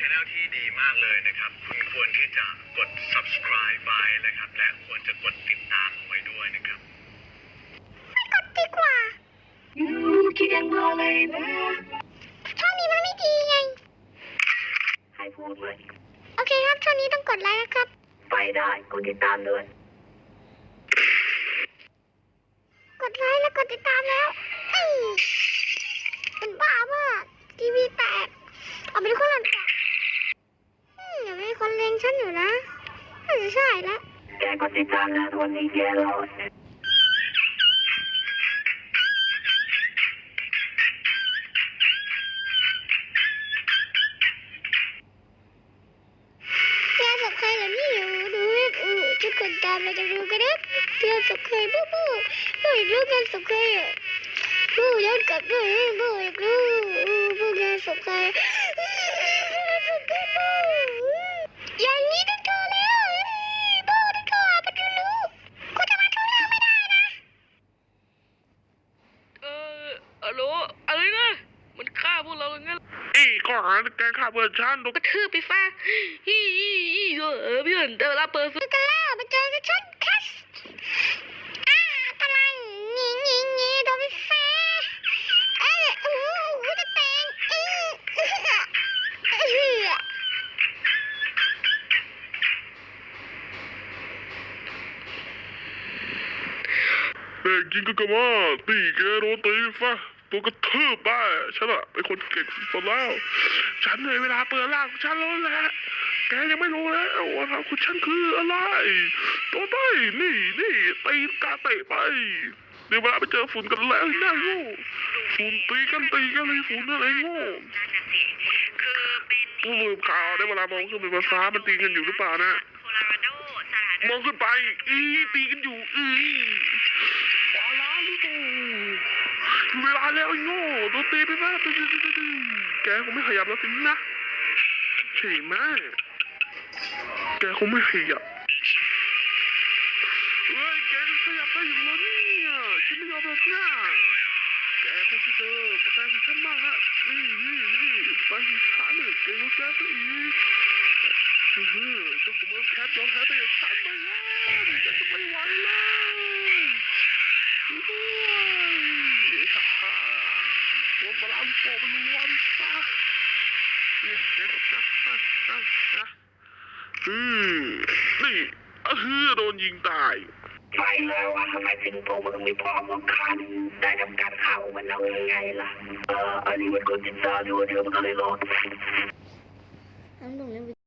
channel ที่ดีมากเลยนะครับ คุณควรที่จะกด subscribe ไว้นะครับ และควรจะกดติดตามเอาไว้ด้วยนะครับกดดีกว่าอยู่คิดยังอะไรนะช่องนี้มันไม่ดีไง ให้พูดเลยโอเคครับช่วงนี้ต้องกดไลค์นะครับ ไปได้กดติดตามเลยกดไลค์แล้วกดติดตามแล้วเอ้ยเป็นบ้ามากทีวีแตก เอาไปดูคนหลังก่อนอื มอย่ามีคนเลงฉันอยู่นะน่าจะใช่แล้วแกกดติดตามนะวันนี้แกรอดเพียสบใครเหรอนี่อยู่ดูเว็บอูทุกคนตามเราจะดูกันนะเพียสบใครบู๊บู๊บู๊อยากรู้กันสบใครอะบู๊ย้อนกลับด้วยบู๊อยากรู้บู๊กันสบใคร งงั้นอีข้อหาแกฆ่าเพื่อนฉันโดนกระทืบไปฟ้าฮีฮีฮีเออเพื่อนแต่เวลาเปิดไฟเจอกันแล้วมาเจอกันฉันคัสอ่าพลังงี้งี้งี้โดนไปแฟเอ้ยโอ้โหจะแตงเออเออเออเด็กยิงก็กระว่าตีแกโดนตีฟะ ตัวกระทืบได้ฉันอะเป็นคนเก่งสุดแล้ว ฉันในเวลาเปิดร่างของฉันแล้วแหละแกยังไม่รู้แล้วว่าทางของฉันคืออะไรตัวใต้นี่นี่ตีกาเตะไปเดี๋ยวเวลาไปเจอฝุ่นกันแล้วน่าโง่ฝุ่นตีกันตีกันเลยฝุ่นอะไรโง่นั่นน่ะสิคือเป็นผู้ลืมข่าวได้เวลามองขึ้นไปบนฟ้ามันตีกันอยู่หรือเปล่านะโคโลราโดสถานมองขึ้นไป อีตีกันอยู่อีฟาลาลูโต เวลาแล้วไอ้โง่โดนตีไปม่ตึ๊ดตึ๊ดตึ๊ดตึ๊ดแกคงไม่ขยับแล้วสินะใช่ไหมแกคงไม่ขยับเฮ้ยแกจะขยับได้อยู่แล้วเนี่ยฉันไม่ยอมหรอกนะแกคงจะเจอประกันฉันบ้างฮะนี่นี่นี่ประกันฉันเนี่ยแกรู้แกซะอีกอื้อหือเจ้าขุนเมืองแคทยอมแพ้ไปอย่างฉันไหม่ได้ฉันจะไม่ไหวแล้วอื้อหือฮ่าฮ่าตัวปลาลูกโป่งมันล้วนซะเนี่ยเนี่ยนะนะนะ blanco, blanca. อืมนี่อฮือโดนยิงตาย ไปแล้วว่าทำไมถึงโตมันไม่พร้อมกับคันได้ทำการข่าวมันเอายังไงล่ะ เอออันนี้มันก็ติดตาดูเดียวมันก็เลยรอด น้ำหนุ่ม